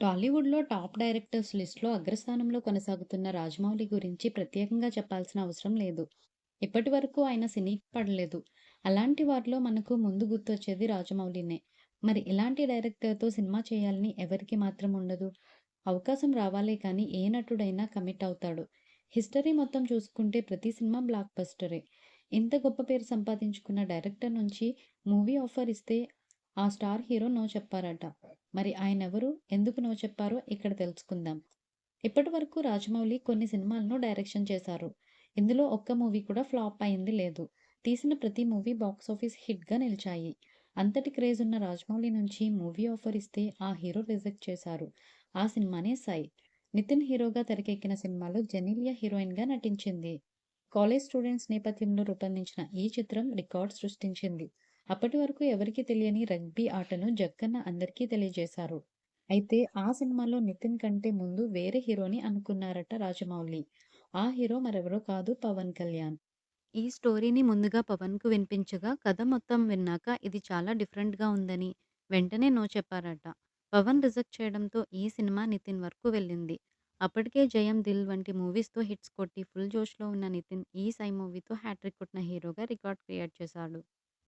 టాలీవుడ్‌లో top directors లిస్ట్‌లో అగ్రస్థానంలో కొనసాగుతున్న రాజమౌళి గురించి ప్రత్యేకంగా చెప్పాల్సిన అవసరం లేదు. ఇప్పటివరకు ఆయన సినీకి పడలేదు. అలాంటి వారిలో మనకు ముందు గుర్తొచ్చేది రాజమౌళినే. మరి ఇలాంటి డైరెక్టర్‌తో సినిమా చేయాలని ఎవరికి మాత్రం ఉండదు? అవకాశం రావాలే కానీ ఏ నటుడైనా కమిట్ అవుతాడు. హిస్టరీ మొత్తం చూసుకుంటే ప్రతి సినిమా బ్లాక్ బస్టరే. ఇంత గొప్ప పేరు సంపాదించుకున్న డైరెక్టర్ నుంచి మూవీ ఆఫర్ ఇస్తే ఆ స్టార్ హీరో నో చెప్పారట. మరి ఆయన ఎవరు ఎందుకు నో చెప్పారో ఇక్కడ తెలుసుకుందాం. ఇప్పటివరకు రాజమౌళి కొన్ని సినిమాలను డైరెక్షన్ చేశారు. ఇందులో ఒక్క మూవీ కూడా ఫ్లాప్ అయింది లేదు. తీసిన ప్రతి మూవీ బాక్సాఫీస్ హిట్‌గా నిలిచాయి. అంతటి క్రేజ్ ఉన్న రాజమౌళి నుంచి మూవీ ఆఫర్ ఇస్తే ఆ హీరో రిజెక్ట్ చేశారు. ఆ సినిమానే 'సై'. నితిన్ హీరోగా తెరకెక్కిన సినిమాలో జెనీలియా హీరోయిన్‌గా నటించింది. కాలేజ్ స్టూడెంట్స్ నేపథ్యంలో రూపొందించిన ఈ చిత్రం రికార్డ్ సృష్టించింది. అప్పటి వరకు ఎవరికీ తెలియని రగ్బీ ఆటను జక్కన్న అందరికీ తెలియజేశారు. అయితే ఆ సినిమాలో నితిన్ కంటే ముందు వేరే హీరోని అనుకున్నారట రాజమౌళి. ఆ హీరో మరెవరో కాదు పవన్ కళ్యాణ్. ఈ స్టోరీని ముందుగా పవన్‌కు వినిపించగా కథ మొత్తం విన్నాక ఇది చాలా డిఫరెంట్‌గా ఉందని వెంటనే నో చెప్పారట. పవన్ రిజెక్ట్ చేయడంతో ఈ సినిమా నితిన్ వరకు వెళ్ళింది. అప్పటికే 'జయం', 'దిల్' వంటి మూవీస్‌తో హిట్స్ కొట్టి ఫుల్ జోష్‌లో ఉన్న నితిన్ ఈ 'సై' మూవీతో హ్యాట్రిక్ కొట్టిన హీరోగా రికార్డ్ క్రియేట్ చేశాడు.